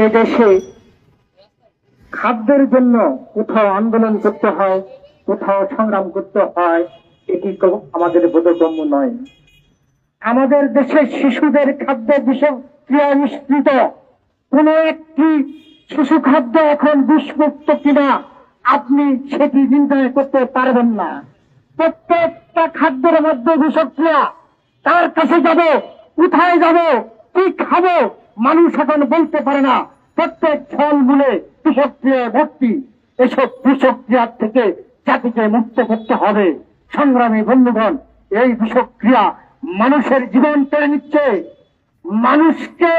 এদেশে খাদ্যের জন্য কোথাও আন্দোলন করতে হয়, কোথাও সংগ্রাম করতে হয়, এটি আমাদের বোধগম্য নয়। আমাদের দেশের শিশুদের খাদ্য বিষয় ক্রিয়া মিশ্রিত। কোন একটি শিশু খাদ্য এখন বিষমুক্ত কিনা, আপনি সেটি নির্ণয় করতে পারবেন না। প্রত্যেকটা খাদ্যের মধ্যে বিষক্রিয়া, তার কাছে যাব, কোথায় যাব, কি খাব মানুষ এখন বলতে পারে না, প্রত্যেক ফল মূলে বিষক্রিয়ায় ভর্তি। এসব বিষক্রিয়ার থেকে জাতিকে মুক্ত করতে হবে। সংগ্রামী বন্ধুগণ, এই বিষক্রিয়া মানুষের জীবন কেড়ে নিচ্ছে। মানুষকে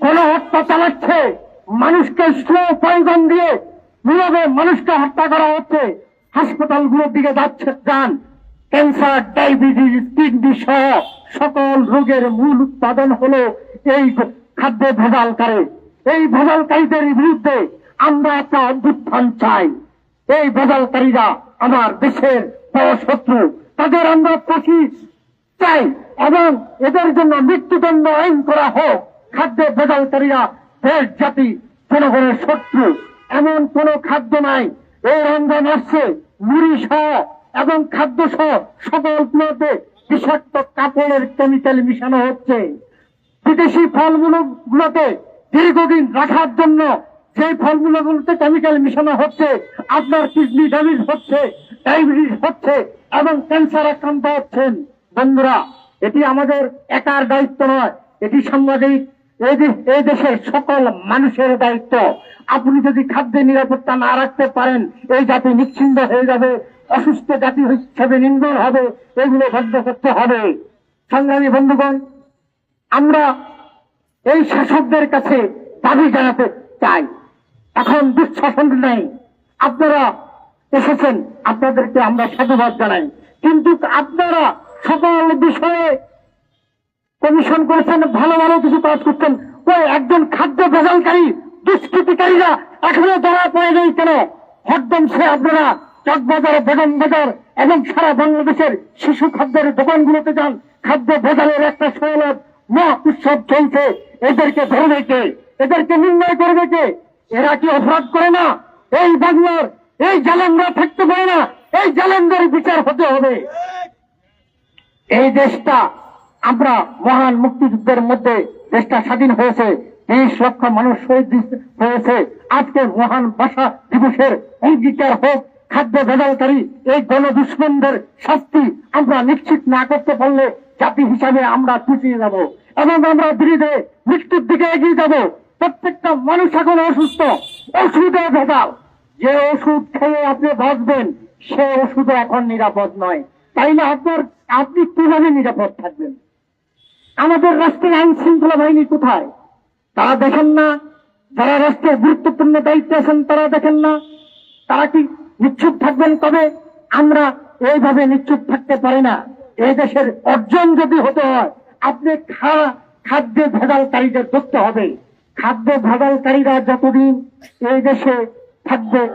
গণহত্যা চালাচ্ছে। মানুষকে স্লো পয়গন দিয়ে নীরবে মানুষকে হত্যা করা হচ্ছে। হাসপাতালগুলোর দিকে যাচ্ছে যান ক্যান্সার, ডায়াবেটিস, কিডনি সহ সকল রোগের মূল উৎপাদন হলো এই খাদ্য ভেজালকারী এই ভেজালকারীদের বিরুদ্ধে আমরা একটা অভ্যুত্থান চাই। এই ভেজালকারীরা আমার দেশের বড় শত্রু। তাদের আমরা ফাঁসি চাই এবং এদের জন্য মৃত্যুদণ্ড আইন করা হোক। খাদ্য ভেজালকারীরা দেশ, জাতি, জনগণের শত্রু। এমন কোন খাদ্য নাই। এই রমজান আসছে। মুড়ি সহ এবং খাদ্য সহ সকল বিষাক্ত কাপড়ের কেমিক্যাল মিশানো হচ্ছে। বিদেশি ফলমূল গুলোতে দীর্ঘদিন রাখার জন্য সেই ফলমূল গুলোতে কেমিক্যাল মিশানো হচ্ছে, আপনার কিডনি ড্যামেজ হচ্ছে ডায়াবেটিস হচ্ছে এবং ক্যান্সার আক্রান্ত হচ্ছেন। বন্ধুরা, এটি আমাদের একার দায়িত্ব নয়, এটি সাংবাদিক এই দেশের সকল মানুষের দায়িত্ব। আপনি যদি খাদ্যের নিরাপত্তা না রাখতে পারেন, এই জাতি নিশ্চিন্ত হয়ে যাবে, অসুস্থ জাতি হিসেবে নিন্দন হবে, এগুলো বন্ধ করতে হবে। সংগ্রামী বন্ধুগণ আমরা এই শাসকদের কাছে দাবি জানাতে চাই। এখন দুঃশাসন নেই। আপনারা এসেছেন, আপনাদেরকে আমরা সাধুবাদ জানাই। কিন্তু আপনারা সকল বিষয়ে কমিশন করেছেন, ভালো ভালো কিছু কাজ করছেন। ওই একজন খাদ্য ভেজালকারী দুষ্কৃতিকারীরা এখনও ধরা পড়ে নেই কেন? হরদম সে আপনারা চকবাজার বেগম বাজার এবং সারা বাংলাদেশের শিশু খাদ্যের দোকানগুলোতে যান। খাদ্য ভেজালের একটা সৌলভ মহা উৎসব চলছে। এদেরকে ধরবে কে এদেরকে নির্ণয় করবে কে এরা কি অপরাধ করে না? এই বাংলার, এই জালেমরা থাকতে পারে না? এই জালেমদের বিচার হতে হবে। এই দেশটা আমরা মহান মুক্তিযুদ্ধের মধ্যে, দেশটা স্বাধীন হয়েছে। বিশ লক্ষ মানুষ শহীদ হয়েছে। আজকে মহান ভাষা দিবসের অঙ্গীকার হোক, খাদ্য ভেদালকারী এই গণদুষ্মনদের শাস্তি আমরা নিশ্চিত না করতে পারলে জাতি হিসাবে আমরা পিছিয়ে যাব এবং আমরা ধীরে মৃত্যুর দিকে এগিয়ে যাব। প্রত্যেকটা মানুষ এখন অসুস্থ। ওষুধে ভেজাল। যে ওষুধ খেয়ে আপনি বাঁচবেন, সে ওষুধ এখন নিরাপদ নয়। তাইলে আপনার আপনি কীভাবে নিরাপদ থাকবেন? আমাদের রাষ্ট্রের আইন শৃঙ্খলা বাহিনী কোথায়? তারা দেখেন না? যারা রাষ্ট্রের গুরুত্বপূর্ণ দায়িত্বে আছেন, তারা দেখেন না? তারা কি নিশ্চুপ থাকবেন তবে আমরা এইভাবে নিশ্চুপ থাকতে পারি না। এই দেশের অর্জন যদি হতে হয়, আপনি খা- খাদ্য ভেজালকারীদের ধরতে হবে। খাদ্য ভেজালকারীরা যতদিন এই দেশে থাকবে,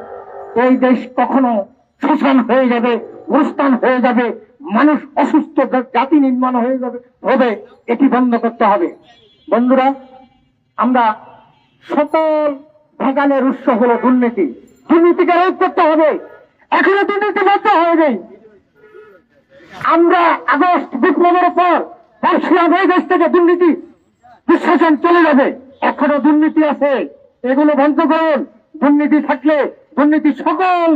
এই দেশ কখনো শ্মশান হয়ে যাবে অনুষ্ঠান হয়ে যাবে, মানুষ অসুস্থ জাতি নির্মাণ হয়ে যাবে, হবে, এটি বন্ধ করতে হবে। বন্ধুরা, আমরা সকল ভেগালের উৎস হলো দুর্নীতি। দুর্নীতিকে রোধ করতে হবে। এখনও দুর্নীতি বন্ধ হয়ে নেই আমরা আগস্ট বিপ্লবের পর বর্ষিয়াম এই দেশ থেকে দুর্নীতি দুঃশাসন চলে যাবে। এখনও দুর্নীতি আছে। এগুলো বন্ধ করুন। দুর্নীতি থাকলে দুর্নীতি সকল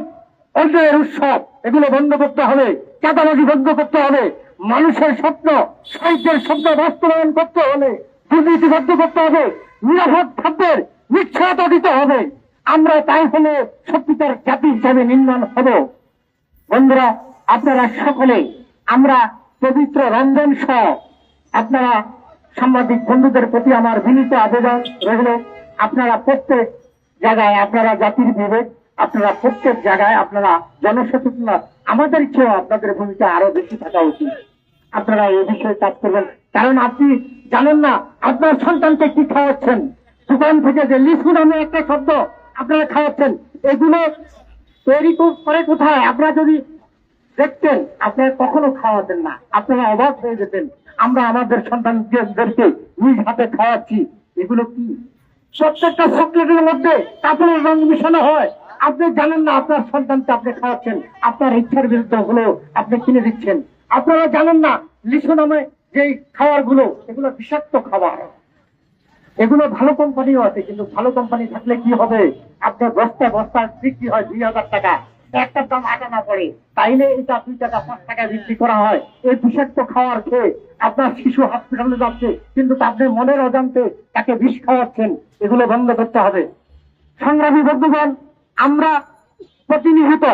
অন্যায়ের উৎসব, এগুলো বন্ধ করতে হবে। চাঁদাবাজি বন্ধ করতে হবে। মানুষের স্বপ্ন সাহিত্যের স্বপ্ন বাস্তবায়ন করতে হলে দুর্নীতি বন্ধ করতে হবে। নিরাপদ খাদ্যের নিশ্চয়তা দিতে হবে। আমরা তাই হলে সত্যিকার জাতি হিসাবে নির্মাণ হব। বন্ধুরা, আপনারা সকলে আমরা পবিত্র রঞ্জন সহ আপনারা সাংবাদিক বন্ধুদের প্রতি আমার বিনীত আবেদন রইল। আপনারা প্রত্যেক জায়গায় আপনারা জাতির বিবেক, আপনারা প্রত্যেক জায়গায় আপনারা জনসচেতন আমাদের চেয়েও আপনাদের ভূমিকা আরও বেশি থাকা উচিত। আপনারা এই বিষয়ে কাজ করবেন। কারণ আপনি জানেন না, আপনার সন্তানকে কি খাওয়াচ্ছেন? দোকান থেকে যে লিচু নামে একটা শব্দ আপনারা খাওয়াচ্ছেন, এগুলো তৈরি করে কোথায়? আপনারা যদি দেখতেন আপনারা কখনো খাওয়াতেন না। আপনারা অবাক হয়ে যেতেন আমরা আমাদের সন্তানদেরকে নিজ হাতে খাওয়াচ্ছি। এগুলো কি? প্রত্যেকটা চকলেটের মধ্যে কাপড়ের রং মিশানো হয়। আপনি জানেন না আপনার সন্তানকে আপনি খাওয়াচ্ছেন। আপনার ইচ্ছার বিরুদ্ধে হলেও আপনি কিনে দিচ্ছেন। আপনারা জানেন না লিচু নামে যে খাবারগুলো এগুলো বিষাক্ত খাবার। এগুলো ভালো কোম্পানিও আছে, কিন্তু ভালো কোম্পানি থাকলে কি হবে? আপনার বস্তায় বস্তা বিক্রি হয় দুই হাজার টাকা। একটার দাম আটা না পড়ে, তাইলে এটা দুই টাকা, পাঁচ টাকা বিক্রি করা হয়। এই বিষাক্ত খাওয়ার খেয়ে আপনার শিশু হসপিটালে যাচ্ছে, কিন্তু আপনি মনের অজান্তে তাকে বিষ খাওয়াচ্ছেন, এগুলো বন্ধ করতে হবে। সংগ্রামী বন্ধুগণ, আমরা প্রতিনিধিত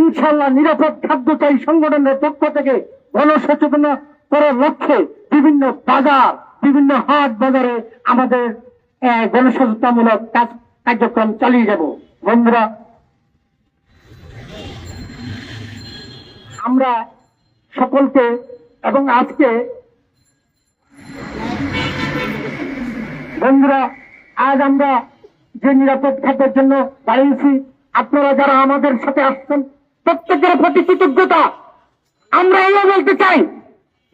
ইনশাল্লাহ নিরাপদ খাদ্য চাই সংগঠনের পক্ষ থেকে গণসচেতন করার লক্ষ্যে বিভিন্ন বাজার, বিভিন্ন হাট বাজারে আমাদের গণসচেতনমূলক কাজ কার্যক্রম চালিয়ে যাব। বন্ধুরা আমরা সকলকে এবং আজকে বন্ধুরা, আজ আমরা যে নিরাপদ খাদ্যের জন্য দাঁড়িয়েছি, আপনারা যারা আমাদের সাথে আসছেন, প্রত্যেকের প্রতি কৃতজ্ঞতা। আমরা এও বলতে চাই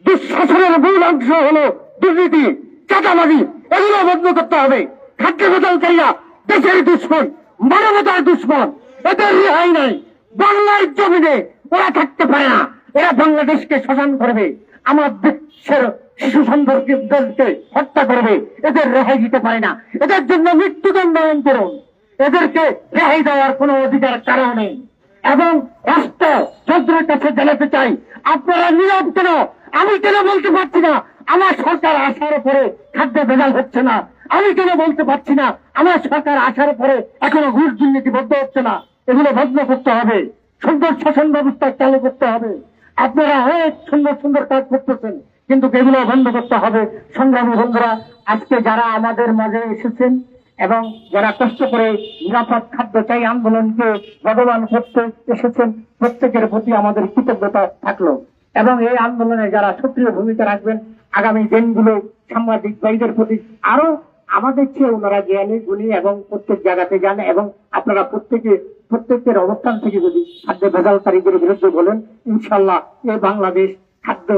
দুঃশাসনের মূল অংশ হলো দুর্নীতি, চাঁদাবাজি, এগুলো বন্ধ করতে হবে। খাদ্য বদলকারীরা দেশের দুশ্মন, মানবতার দুশ্মন, এদের রেহাই নাই। বাংলার জমিনে ওরা থাকতে পারে না। এরা বাংলাদেশকে শাসন করবে। আমার দেশের শিশু সম্পর্কে হত্যা করবে। এদের রেহাই দিতে পারে না। এদের জন্য মৃত্যুদণ্ড আইন করুন। এদেরকে রেহাই দেওয়ার কোনো অধিকার কারণ নেই। এবং রাষ্ট্র যন্ত্রের কাছে জানাতে চাই, আপনারা নীরব কেন? আমি কেন বলতে পারছি না? আমার সরকার আসার পরে খাদ্য ভেজাল হচ্ছে না। আমি কেন বলতে পারছি না? আমার সরকার আসার পরে এখনও ঘুষ দুর্নীতি বন্ধ হচ্ছে না। এগুলো বন্ধ করতে হবে। সুন্দর শাসন ব্যবস্থা চালু করতে হবে। আপনারা অনেক সুন্দর সুন্দর কাজ করতেছেন, কিন্তু এগুলো বন্ধ করতে হবে। সংগ্রামী বন্ধুরা, আজকে যারা আমাদের মাঝে এসেছেন এবং যারা কষ্ট করে নিরাপদ খাদ্য চাই আন্দোলনকে ভগবান করতে এসেছেন, প্রত্যেকের প্রতি আমাদের কৃতজ্ঞতা থাকল। এবং এই আন্দোলনে যারা সক্রিয় ভূমিকা রাখবেন, আগামী দিনগুলো সাংবাদিক ভাইদের প্রতি আরও আমাদের চেয়ে ওনারা জ্ঞানী, গুণী এবং প্রত্যেক জায়গাতে যান এবং আপনারা প্রত্যেকে প্রত্যেকের অবস্থান থেকে যদি খাদ্য ভেজালকারীদের বিরুদ্ধে বলেন ইনশাল্লাহ এই বাংলাদেশ খাদ্য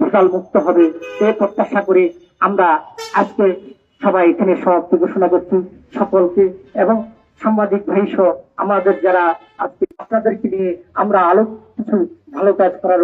ভেজাল মুক্ত হবে, এ প্রত্যাশা করে আমরা আজকে সবাই এখানে সমাপ্ত ঘোষণা করছি সকলকে এবং সাংবাদিক ভাই সহ আমাদের যারা আজকে আপনাদেরকে নিয়ে আমরা আলো কিছু ভালো কাজ করার